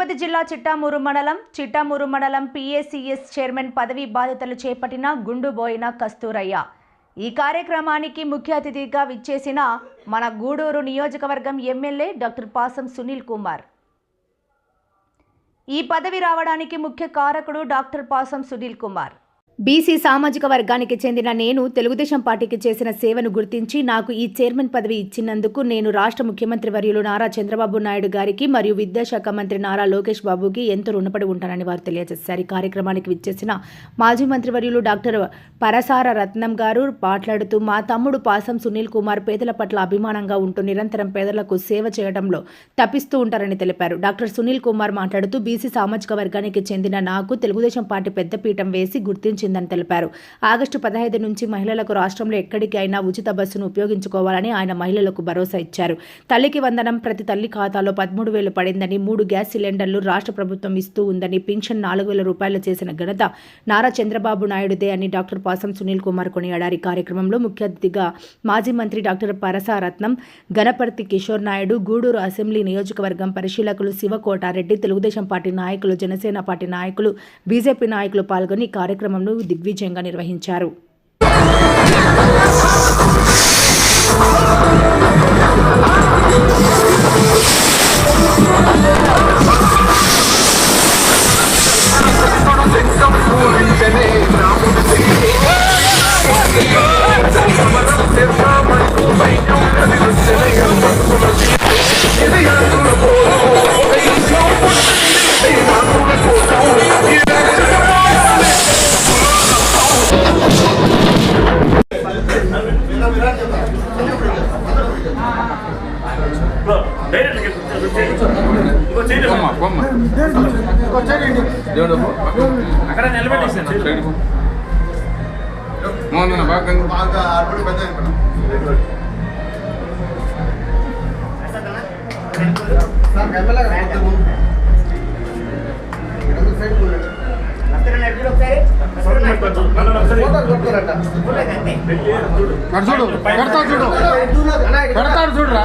తిరుపతి జిల్లా చిట్టామూరు మండలం చిట్టామూరు మండలం పిఏసిఎస్ చైర్మన్ పదవి బాధ్యతలు చేపట్టిన గుండుబోయిన కస్తూరయ్య. ఈ కార్యక్రమానికి ముఖ్య అతిథిగా విచ్చేసిన మన గూడూరు నియోజకవర్గం ఎమ్మెల్యే డాక్టర్ పాసం సునీల్ కుమార్. ఈ పదవి రావడానికి ముఖ్య కారకుడు డాక్టర్ పాసం సునీల్ కుమార్. బీసీ సామాజిక వర్గానికి చెందిన నేను తెలుగుదేశం పార్టీకి చేసిన సేవను గుర్తించి నాకు ఈ చైర్మన్ పదవి ఇచ్చినందుకు నేను రాష్ట్ర ముఖ్యమంత్రి వర్యులు నారా చంద్రబాబు నాయుడు గారికి మరియు విద్యాశాఖ మంత్రి నారా లోకేష్ బాబుకి ఎంతో రుణపడి ఉంటానని వారు తెలియజేశారు. ఈ కార్యక్రమానికి విచ్చేసిన మాజీ మంత్రి వర్యులు డాక్టర్ పరసార రత్నం గారు మాట్లాడుతూ మా తమ్ముడు పాసం సునీల్ కుమార్ పేదల పట్ల అభిమానంగా ఉంటూ నిరంతరం పేదలకు సేవ చేయడంలో తప్పిస్తూ ఉంటారని తెలిపారు. డాక్టర్ సునీల్ కుమార్ మాట్లాడుతూ బీసీ సామాజిక వర్గానికి చెందిన నాకు తెలుగుదేశం పార్టీ పెద్దపీఠం వేసి గుర్తించిందని తెలిపారు. ఆగస్టు పదహైదు నుంచి మహిళలకు రాష్ట్రంలో ఎక్కడికి అయినా ఉచిత బస్సును ఉపయోగించుకోవాలని ఆయన మహిళలకు భరోసా ఇచ్చారు. తల్లికి వందనం ప్రతి తల్లి ఖాతాలో పదమూడు వేలు పడిందని మూడు గ్యాస్ సిలిండర్లు రాష్ట్ర ప్రభుత్వం ఇస్తూ ఉందని పింఛన్ నాలుగు వేల రూపాయలు చేసిన ఘనత నారా చంద్రబాబు నాయుడుదే అని డాక్టర్ పాసం సునీల్ కుమార్ కొనియాడారు. కార్యక్రమంలో ముఖ్య అతిథిగా మాజీ మంత్రి డాక్టర్ పరసారత్నం గణపర్తి కిషోర్ నాయుడు గూడూరు అసెంబ్లీ నియోజకవర్గం పరిశీలకులు శివకోటారెడ్డి తెలుగుదేశం పార్టీ నాయకులు జనసేన పార్టీ నాయకులు బీజేపీ నాయకులు పాల్గొని కార్యక్రమంలో కార్యక్రమంను దిగ్విజయంగా నిర్వహించారు. అక్కడ నిలబెట్టేసాను. మోహన్ బాగా బాగా ఆర్పడి పెద్ద. అటు చూడు. పెడతాడు చూడు. పెడతాడు చూడురా.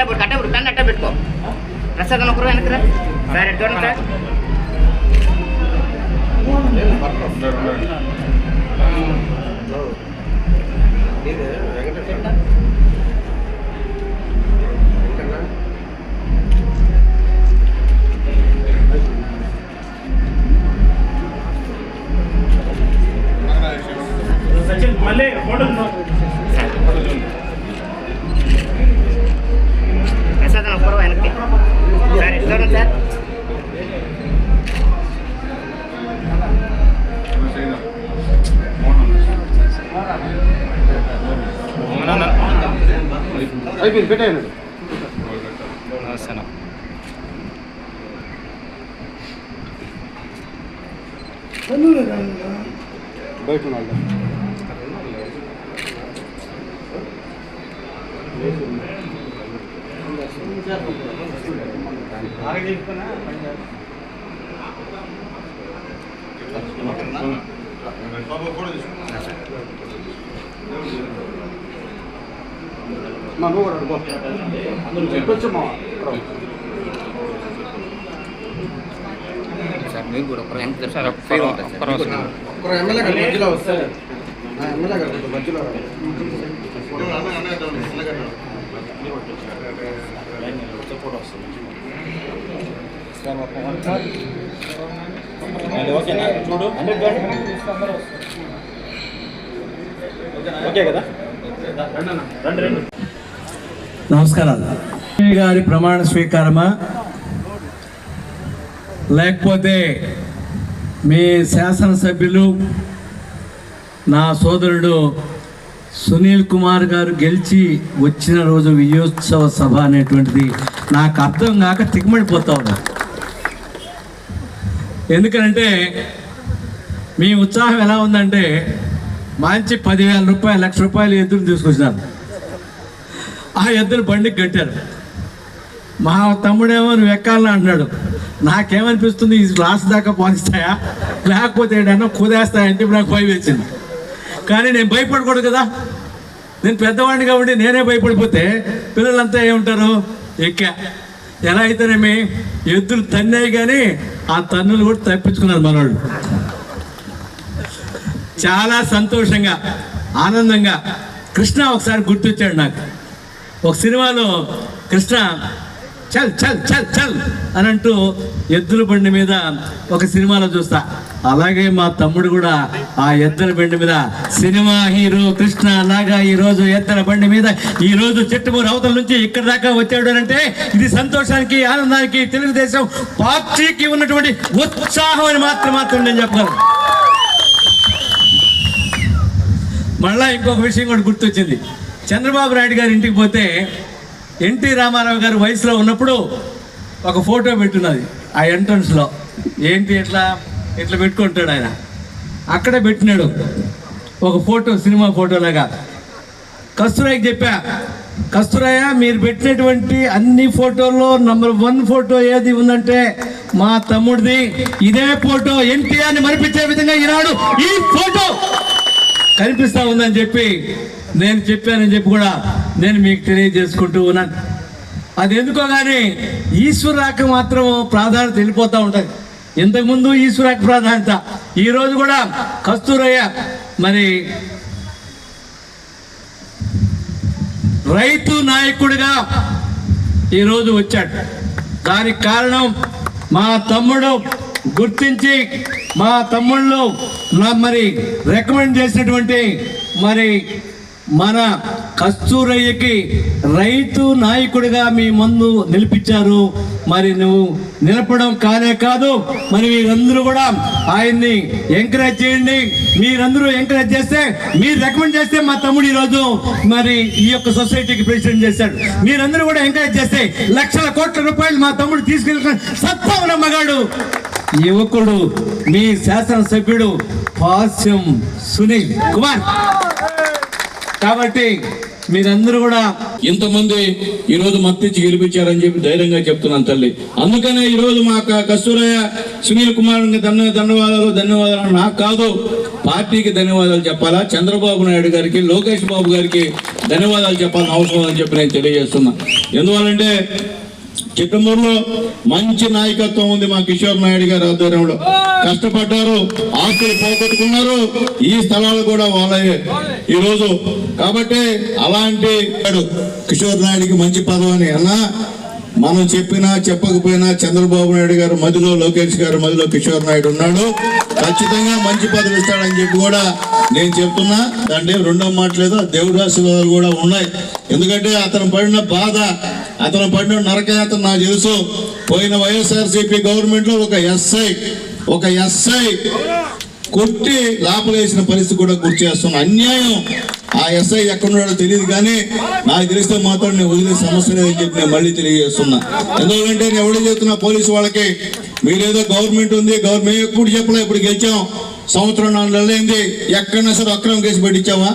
అట్లా పట్టుకో అట్టే పట్టుకో అట్టే పెట్టుకో ప్రసాదం ఒకరు వెనకరా సార్ ఎటు చూడండి సార్ సచిన్ అయిపోయింది పెట్టేయండి బయట ఉన్నాడు బాబు ఫోటో తీసుకో. మా నువ్వు కూడా అడుగు చెప్పొచ్చు మా సార్ మీకు కూడా ఒకరు వెనక్కి సార్ ఫీల్ ఉంటుంది సార్. ఒక్కరు ఎమ్మెల్యే గారు మధ్యలో వస్తే ఆ ఎమ్మెల్యే గారు మధ్యలో ఓకే కదా? రండి రండి. నమస్కారాలు. గారి ప్రమాణ స్వీకారమా? లేకపోతే మీ శాసనసభ్యులు నా సోదరుడు సునీల్ కుమార్ గారు గెలిచి వచ్చిన రోజు విజయోత్సవ సభ అనేటువంటిది నాకు అర్థం కాక తికమడిపోతా ఉన్నా ఎందుకంటే మీ ఉత్సాహం ఎలా ఉందంటే మంచి పదివేల రూపాయలు లక్ష రూపాయలు ఎదురు తీసుకొచ్చినారు. ఆ ఎద్దులు బండికి కట్టారు. మా తమ్ముడేమో నువ్వు ఎక్కాలని అంటున్నాడు. నాకేమనిపిస్తుంది ఈ లాస్ట్ దాకా పోనిస్తాయా లేకపోతే ఏడన్నా కుదేస్తాయంటే ఇప్పుడు నాకు భయం వచ్చింది కానీ నేను భయపడకూడదు కదా. నేను పెద్దవాడిని కాబట్టి నేనే భయపడిపోతే పిల్లలంతా ఏముంటారు? ఎక్కా. ఎలా అయితేనేమి? ఎద్దులు తన్నాయి కానీ ఆ తన్నులు కూడా తప్పించుకున్నారు మనవాళ్ళు చాలా సంతోషంగా ఆనందంగా కృష్ణ ఒకసారి గుర్తొచ్చాడు నాకు. ఒక సినిమాలో కృష్ణ చల్ చల్ చల్ చల్ అని అంటూ ఎద్దుల బండి మీద ఒక సినిమాలో చూస్తా. అలాగే మా తమ్ముడు కూడా ఆ ఎద్దుల బండి మీద సినిమా హీరో కృష్ణ అలాగా ఈ రోజు ఎద్దుల బండి మీద ఈ రోజు చెట్టుమూరు అవతల నుంచి ఇక్కడ దాకా వచ్చాడు అంటే ఇది సంతోషానికి ఆనందానికి తెలుగుదేశం పార్టీకి ఉన్నటువంటి ఉత్సాహం అని మాత్రం మాత్రం నేను చెప్పగలను. మళ్ళా ఇంకొక విషయం కూడా గుర్తొచ్చింది. చంద్రబాబు నాయుడు గారి ఇంటికి పోతే ఎన్టీ రామారావు గారు వయసులో ఉన్నప్పుడు ఒక ఫోటో పెట్టున్నది ఆ ఎంట్రన్స్లో ఏంటి ఎట్లా? ఇట్లా పెట్టుకుంటాడు ఆయన? అక్కడే పెట్టినాడు. ఒక ఫోటో సినిమా ఫోటోలాగా కస్తూరాయికి చెప్పా కస్తూరాయ మీరు పెట్టినటువంటి అన్ని ఫోటోల్లో నంబర్ వన్ ఫోటో ఏది ఉందంటే మా తమ్ముడిది. ఇదే ఫోటో ఎన్టీఆర్ని మరిపించే విధంగా ఈనాడు ఈ ఫోటో కనిపిస్తూ ఉందని చెప్పి నేను చెప్పానని చెప్పి కూడా నేను మీకు తెలియజేసుకుంటూ ఉన్నాను. అది ఎందుకో కానీ ఈశ్వరాక మాత్రం ప్రాధాన్యత వెళ్ళిపోతూ ఉంటుంది. ఇంతకుముందు ఈశ్వరాక ప్రాధాన్యత ఈరోజు కూడా కస్తూరయ్య మరి రైతు నాయకుడిగా ఈరోజు వచ్చాడు. దానికి కారణం మా తమ్ముడు గుర్తించి మా తమ్ముళ్ళు నా మరి రికమెండ్ చేసినటువంటి మరి మన కస్తూరయ్యకి రైతు నాయకుడిగా మీ ముందు నిలిపించారు. మరి నువ్వు నిలపడం కానే కాదు మరి మీరందరూ కూడా ఆయన్ని ఎంకరేజ్ చేయండి. మీరందరూ ఎంకరేజ్ చేస్తే మీరు రికమెండ్ చేస్తే మా తమ్ముడు ఈరోజు మరి ఈ యొక్క సొసైటీకి ప్రెసిడెంట్ చేశాడు. మీరందరూ కూడా ఎంకరేజ్ చేస్తే లక్షల కోట్ల రూపాయలు మా తమ్ముడు తీసుకెళ్ళిన సత్తా ఉన్న మగాడు. యువకుడు మీ శాసనసభ్యుడు పాస్యం సునీల్ కుమార్. కాబట్టి మీరందరూ కూడా ఇంతమంది ఈ రోజు మత్తిచ్చి గెలిపించారని చెప్పి ధైర్యంగా చెప్తున్నాను తల్లి. అందుకనే ఈ రోజు మా కస్తూరయ్య సునీల్ కుమార్ ధన్య ధన్యవాదాలు ధన్యవాదాలు నాకు కాదు. పార్టీకి ధన్యవాదాలు చెప్పాలా? చంద్రబాబు నాయుడు గారికి లోకేష్ బాబు గారికి ధన్యవాదాలు చెప్పాలని అవసరం అని చెప్పి నేను తెలియజేస్తున్నా. ఎందువల్లంటే చిట్టమూరులో మంచి నాయకత్వం ఉంది మా కిషోర్ నాయుడు గారి ఆధ్వర్యంలో. కష్టపడ్డారు ఆస్తులు పోగొట్టుకున్నారు ఈ స్థలాలు కూడా వాళ్ళే ఈ రోజు కాబట్టి అలాంటి కిషోర్ నాయుడికి మంచి పదవి అన్నా మనం చెప్పినా చెప్పకపోయినా చంద్రబాబు నాయుడు గారు మధ్యలో లోకేష్ గారు మధ్యలో కిషోర్ నాయుడు ఉన్నాడు. ఖచ్చితంగా మంచి పదవి ఇస్తాడని చెప్పి కూడా నేను చెప్తున్నా. దాంట్లో రెండో మాట లేదు ఆ ఆశీర్వాదాలు కూడా ఉన్నాయి. ఎందుకంటే అతను పడిన బాధ అతను పడిన నరకయాత్ర నాకు తెలుసు. పోయిన వైఎస్ఆర్సీపీ గవర్నమెంట్లో ఒక ఎస్ఐ ఒక ఎస్ఐ కొట్టి లోపలేసిన పరిస్థితి కూడా గుర్తు చేస్తున్నా. అన్యాయం ఆ ఎస్ఐ ఎక్కడున్నాడో తెలియదు కానీ నాకు తెలిస్తే మాత్రం నేను వదిలే సమస్య లేదని చెప్పి నేను మళ్ళీ తెలియజేస్తున్నా. ఎందుకంటే నేను ఎవడో చెప్తున్నా పోలీసు వాళ్ళకి మీరేదో గవర్నమెంట్ ఉంది గవర్నమెంట్ ఎప్పుడు చెప్పలే ఇప్పుడు గెలిచాం సంవత్సరం నాలుగు నెలలైంది ఎక్కడన్నా సరే అక్రమ కేసు పెట్టించావా?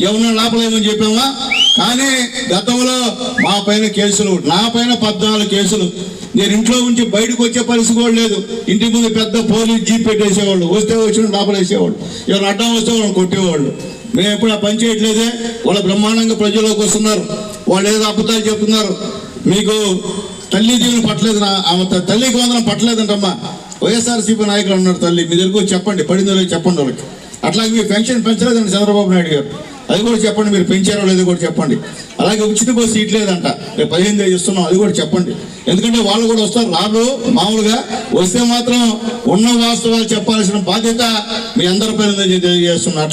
ఎవరన్నా లోపలేమని చెప్పావా? కానీ గతంలో మా పైన కేసులు నా పైన పద్నాలుగు కేసులు. నేను ఇంట్లో ఉంచి బయటకు వచ్చే పరిస్థితి కూడా లేదు. ఇంటి ముందు పెద్ద పోలీస్ జీప్ పెట్టేసేవాళ్ళు వస్తే వచ్చిన లోపలేసేవాళ్ళు. ఎవరు అడ్డం వస్తే వాళ్ళని కొట్టేవాళ్ళు. మేము ఎప్పుడు ఆ పని చేయట్లేదే. వాళ్ళు బ్రహ్మాండంగా ప్రజల్లోకి వస్తున్నారు. వాళ్ళు ఏదో అబద్ధాలు చెప్తున్నారు. మీకు తల్లి దీవులు పట్టలేదు ఆమె తల్లికి వందనం పట్టలేదంటమ్మా. వైఎస్ఆర్సీపీ నాయకులు ఉన్నారు తల్లి మీ దగ్గరకు చెప్పండి పడిందో చెప్పండి వాళ్ళకి. అట్లాగే మీ పెన్షన్ పెంచలేదండి చంద్రబాబు నాయుడు గారు. అది కూడా చెప్పండి మీరు పెంచారో లేదో కూడా చెప్పండి. అలాగే ఉచిత బస్సు సీట్ లేదంట రేపు పదిహేను ఇస్తున్నాం అది కూడా చెప్పండి. ఎందుకంటే వాళ్ళు కూడా వస్తారు రాదు మామూలుగా. వస్తే మాత్రం ఉన్న వాస్తవాలు చెప్పాల్సిన బాధ్యత మీ అందరి పైన చేస్తున్నారు